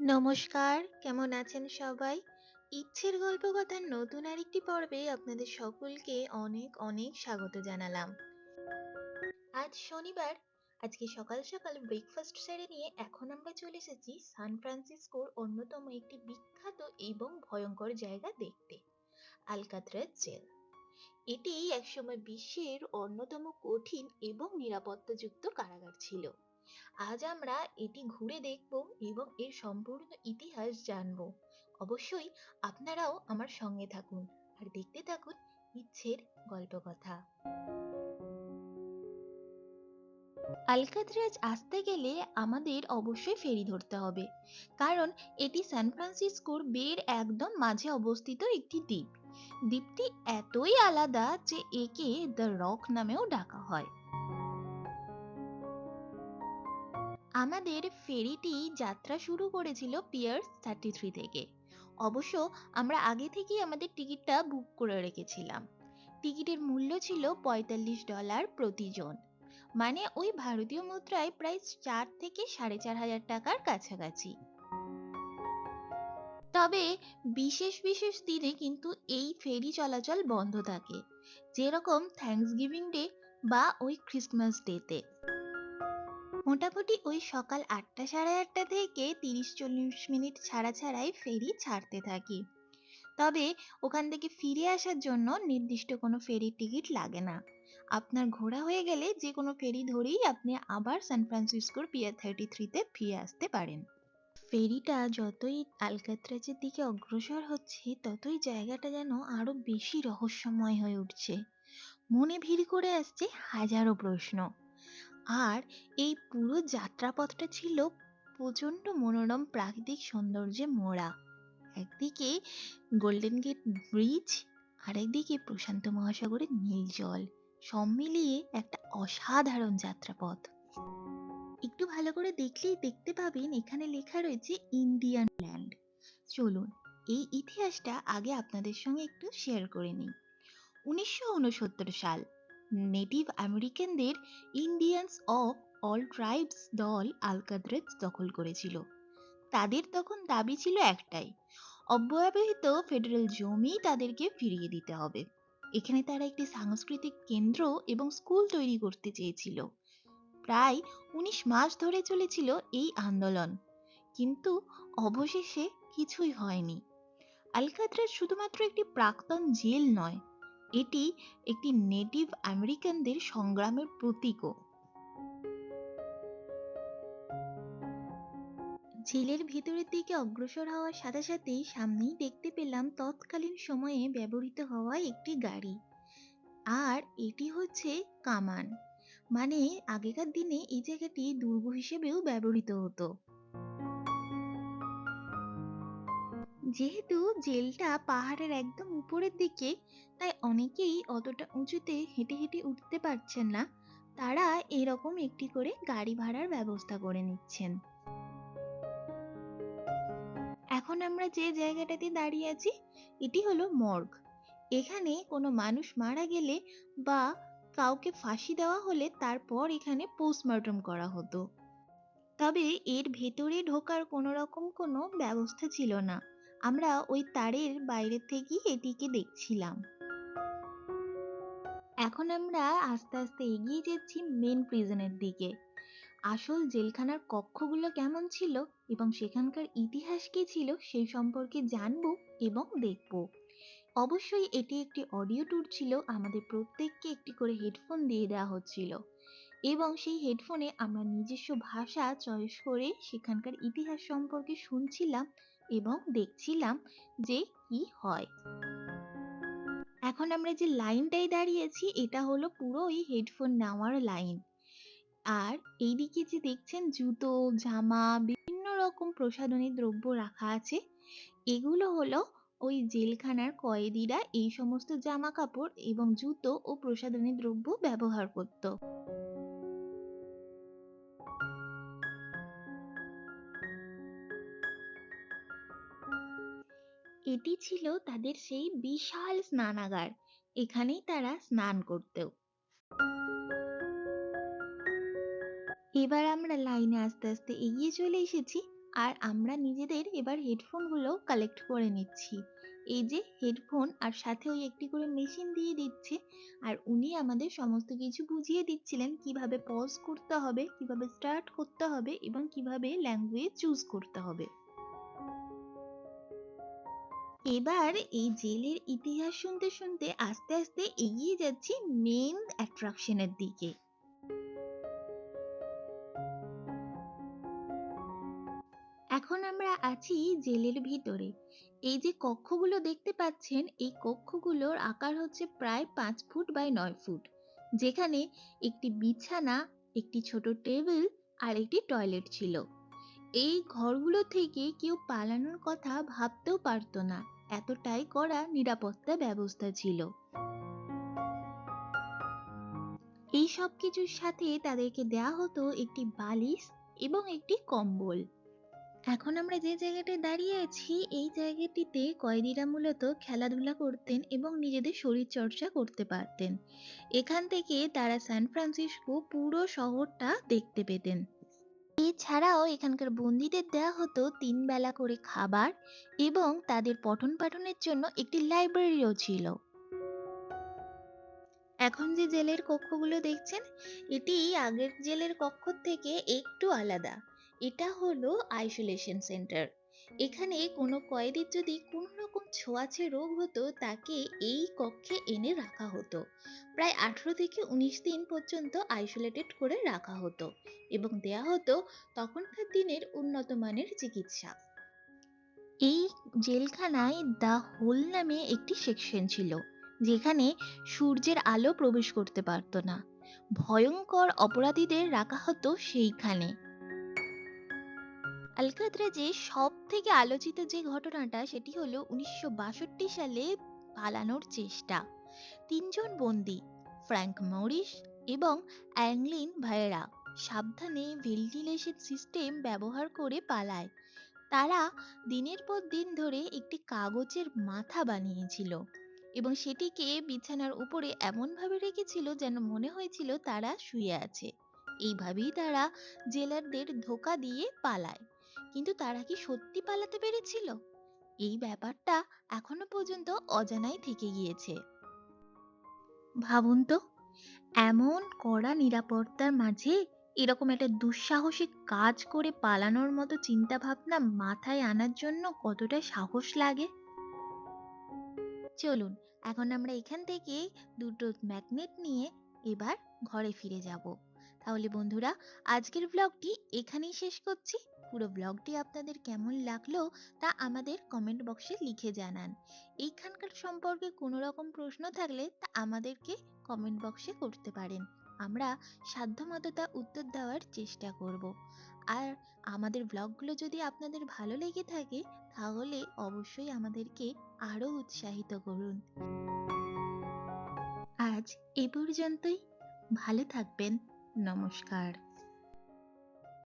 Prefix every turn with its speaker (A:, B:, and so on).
A: নমস্কার, কেমন আছেন সবাই? ইচ্ছের গল্পকথার নতুন আরেকটি পর্বে আপনাদের সকলকে অনেক, অনেক স্বাগত জানালাম। আজ শনিবার, আজকে সকাল, সকাল ব্রেকফাস্ট সেরে নিয়ে এখন আমরা চলে এসেছি সান ফ্রান্সিসকোর অন্যতম একটি বিখ্যাত এবং ভয়ঙ্কর জায়গা দেখতে, আলকাত্রাজ জেল। এটি একসময় বিশ্বের অন্যতম কঠিন এবং নিরাপত্তাযুক্ত কারাগার ছিল। আজ আমরা এটি ঘুরে দেখব এবং এর সম্পূর্ণ ইতিহাস জানব। অবশ্যই আপনারাও আমার সঙ্গে থাকুন আর দেখতে থাকুন ইচ্ছের গল্পকথা। আলকাত্রাজ আসতে গেলে আমাদের অবশ্যই ফেরি ধরতে হবে, কারণ এটি সান ফ্রান্সিসকোর বের একদম মাঝে অবস্থিত একটি দ্বীপ দ্বীপটি এতই আলাদা যে একে দ্য রক নামেও ডাকা হয় আমাদের ফেরিটি যাত্রা শুরু করেছিল পিয়ার্স থার্টি থ্রি থেকে। অবশ্য আমরা আগে থেকেই আমাদের টিকিটটা বুক করে রেখেছিলাম। টিকিটের মূল্য ছিল পঁয়তাল্লিশ ডলার প্রতিজন মানে ওই ভারতীয় মুদ্রায় প্রায় চার থেকে সাড়ে চার হাজার টাকার কাছাকাছি। তবে বিশেষ বিশেষ দিনে কিন্তু এই ফেরি চলাচল বন্ধ থাকে। যেরকম থ্যাংকস গিভিং ডে বা ওই ক্রিসমাস ডেতে মোটামুটি ওই সকাল আটটা সাড়ে আটটা থেকে তিরিশ চল্লিশ মিনিট ছাড়া ছাড়াই ফেরি ছাড়তে থাকি। তবে ওখান থেকে ফিরে আসার জন্য নির্দিষ্ট কোনো ফেরির টিকিট লাগে না। আপনার ঘোরা হয়ে গেলে যে কোনো ফেরি ধরেই আপনি আবার সান ফ্রান্সিসকোর পিয়ার থার্টি থ্রিতে ফিরে আসতে পারেন। ফেরিটা যতই আলকাত্রাজের দিকে অগ্রসর হচ্ছে, ততই জায়গাটা যেন আরও বেশি রহস্যময় হয়ে উঠছে। মনে ভিড় করে আসছে হাজারো প্রশ্ন। আর এই পুরো যাত্রাপথটা ছিল প্রচণ্ড মনোরম প্রাকৃতিক সৌন্দর্যে মোড়া। একদিকে গোল্ডেন গেট ব্রিজ আর একদিকে প্রশান্ত মহাসাগরের নীল জল। সব মিলিয়ে একটা অসাধারণ যাত্রাপথ। একটু ভালো করে দেখলেই দেখতে পাবেন এখানে লেখা রয়েছে ইন্ডিয়ান ল্যান্ড চলুন, এই ইতিহাসটা আগে আপনাদের সঙ্গে একটু শেয়ার করে নিই। উনিশশো সাল নেটিভ আমেরিকানদের ইন্ডিয়ান্স অফ অল ট্রাইবস দল আলকাদ্রেজ দখল করেছিল। তাদের তখন দাবি ছিল একটাই, অব্যবহৃত ফেডারেল জমি তাদেরকে ফিরিয়ে দিতে হবে। এখানে তারা একটি সাংস্কৃতিক কেন্দ্র এবং স্কুল তৈরি করতে চেয়েছিল। প্রায় উনিশ মাস ধরে চলেছিল এই আন্দোলন, কিন্তু অবশেষে কিছুই হয়নি। আলকাদ্রাজ শুধুমাত্র একটি প্রাক্তন জেল নয় এটি একটি নেটিভ আমেরিকানদের সংগ্রামের প্রতীকও। জেলের ভেতরের দিকে অগ্রসর হওয়ার সাথে সাথেই সামনেই দেখতে পেলাম তৎকালীন সময়ে ব্যবহৃত হওয়া একটি গাড়ি। আর এটি হচ্ছে কামান। মানে আগেকার দিনে এই জায়গাটি দুর্গ হিসেবেও ব্যবহৃত হতো। যেহেতু জেলটা পাহাড়ের একদম উপরের দিকে, তাই অনেকেই অতটা উঁচুতে হেঁটে হেঁটে উঠতে পারছেন না। তারা এরকম একটি করে গাড়ি ভাড়ার ব্যবস্থা করে নিচ্ছেন। এখন আমরা যে জায়গাটাতে দাঁড়িয়ে আছি, এটি হলো মর্গ। এখানে কোনো মানুষ মারা গেলে বা কাউকে ফাঁসি দেওয়া হলে তারপর এখানে পোস্টমর্টম করা হতো। তবে এর ভেতরে ঢোকার কোনো রকম কোনো ব্যবস্থা ছিল না। আমরা ওই তারের বাইরে থেকেই এটিকে দেখছিলাম। এখন আমরা আস্তে আস্তে এগিয়ে যাচ্ছি মেন প্রিজনের দিকে। আসল জেলখানার কক্ষগুলো কেমন ছিল এবং সেখানকার ইতিহাস কি ছিল সেই সম্পর্কে জানব এবং দেখব। অবশ্যই এটি একটি অডিও ট্যুর ছিল, আমাদের প্রত্যেককে একটি করে হেডফোন দিয়ে দেওয়া হচ্ছিল। এবং সেই হেডফোনে আমরা নিজস্ব ভাষা চয়েস করে সেখানকার ইতিহাস সম্পর্কে শুনছিলাম এবং দেখছিলাম যে কি হয়। এখন আমরা যে লাইনটাই দাঁড়িয়েছি, এটা হলো পুরো ওই হেডফোন নেওয়ার লাইন। আর এইদিকে যে দেখছেন জুতো, জামা, বিভিন্ন রকম প্রসাধনী দ্রব্য রাখা আছে। এগুলো হলো ওই জেলখানার কয়েদিরা এই সমস্ত জামা কাপড় এবং জুতো ও প্রসাধনী দ্রব্য ব্যবহার করত। এটি ছিল তাদের সেই বিশাল স্নানাগার। এখানেই তারা স্নান করতেও। এবার আমরা লাইনে আস্তে আস্তে এগিয়ে চলে এসেছি আর আমরা নিজেদের এবার হেডফোনগুলো কালেক্ট করে নিচ্ছি। এই যে হেডফোন আর সাথে ওই একটি করে মেশিন দিয়ে দিচ্ছে আর উনি আমাদের সমস্ত কিছু বুঝিয়ে দিচ্ছিলেন কীভাবে পজ করতে হবে, কীভাবে স্টার্ট করতে হবে এবং কীভাবে ল্যাঙ্গুয়েজ চুজ করতে হবে। এবার এই জেলের ইতিহাস শুনতে শুনতে আস্তে আস্তে এগিয়ে যাচ্ছি মেন অ্যাট্রাকশনের দিকে। এখন আমরা আছি জেলের ভিতরে। এই যে কক্ষগুলো দেখতে পাচ্ছেন, এই কক্ষগুলোর আকার হচ্ছে প্রায় পাঁচ ফুট বাই নয় ফুট। যেখানে একটি বিছানা, একটি ছোট টেবিল আর একটি টয়লেট ছিল। এই ঘরগুলো থেকে কেউ পালানোর কথা ভাবতেও পারতো না। এতটাই কড়া নিরাপত্তা ব্যবস্থা ছিল। এই সব কিছুর সাথে তাদেরকে দেয়া হতো একটি বালিশ এবং একটি কম্বল। এখন আমরা যে জায়গাটায় দাঁড়িয়ে আছি, এই জায়গাটিতে কয়েদিরা মূলত খেলাধুলা করতেন এবং নিজেদের শরীর চর্চা করতে পারতেন। এখান থেকে তারা সান ফ্রান্সিসকো পুরো শহরটা দেখতে পেতেন। এছাড়াও এখানকার বন্দীদের দেওয়া হতো তিন বেলা করে খাবার এবং তাদের পঠন পাঠনের জন্য একটি লাইব্রেরিও ছিল। এখন যে জেলের কক্ষগুলো দেখছেন, এটি আগের জেলের কক্ষ থেকে একটু আলাদা। এটা হলো আইসোলেশন সেন্টার এখানে কোনো কয়েদির যদি কোনো রকম ছোঁয়াচে রোগ হতো, তাকে এই কক্ষে এনে রাখা হতো। প্রায় আঠেরো থেকে উনিশ দিন পর্যন্ত আইসোলেটেড করে রাখা হতো এবং দেয়া হতো তখনকার দিনের উন্নত মানের চিকিৎসা। এই জেলখানায় দ্য হোল নামে একটি সেকশন ছিল, যেখানে সূর্যের আলো প্রবেশ করতে পারতো না। ভয়ঙ্কর অপরাধীদের রাখা হতো সেইখানে। আলকাত্রাজে সব থেকে আলোচিত যে ঘটনাটা, সেটি হলো উনিশশো বাষট্টি সালে পালানোর চেষ্টা। তিনজন বন্দি, ফ্র্যাঙ্ক মরিস এবং অ্যাংলিন ভাইরা সাবধানে ভেন্টিলেশন সিস্টেম ব্যবহার করে পালায়। তারা দিনের পর দিন ধরে একটি কাগজের মাথা বানিয়েছিল এবং সেটিকে বিছানার উপরে এমনভাবে রেখেছিল যেন মনে হয়েছিল তারা শুয়ে আছে। এইভাবেই তারা জেলারদের ধোকা দিয়ে পালায়। কিন্তু তারা কি সত্যি পালাতে পেরেছিল? এই ব্যাপারটা এখনও পর্যন্ত অজানাই থেকে গিয়েছে। ভাবুন তো, এমন কড়া নিরাপত্তার মাঝে এরকম একটা দুঃসাহসিক কাজ করে পালানোর মতো চিন্তা ভাবনা মাথায় আনার জন্য কতটা সাহস লাগে? চলুন, এখন আমরা এখান থেকে দুটো ম্যাগনেট নিয়ে এবার ঘরে ফিরে যাব। তাহলে বন্ধুরা, আজকের ব্লগটি এখানেই শেষ করছি। পুরো ব্লগটি আপনাদের কেমন লাগল তা আমাদের কমেন্ট বক্সে লিখে জানান। এইখানকার সম্পর্কে কোনো রকম প্রশ্ন থাকলে তা আমাদেরকে কমেন্ট বক্সে করতে পারেন। আমরা সাধ্যমতো তা উত্তর দেওয়ার চেষ্টা করব। আর আমাদের ব্লগগুলো যদি আপনাদের ভালো লেগে থাকে তাহলে অবশ্যই আমাদেরকে আরও উৎসাহিত করুন। আজ এ পর্যন্তই। ভালো থাকবেন। নমস্কার।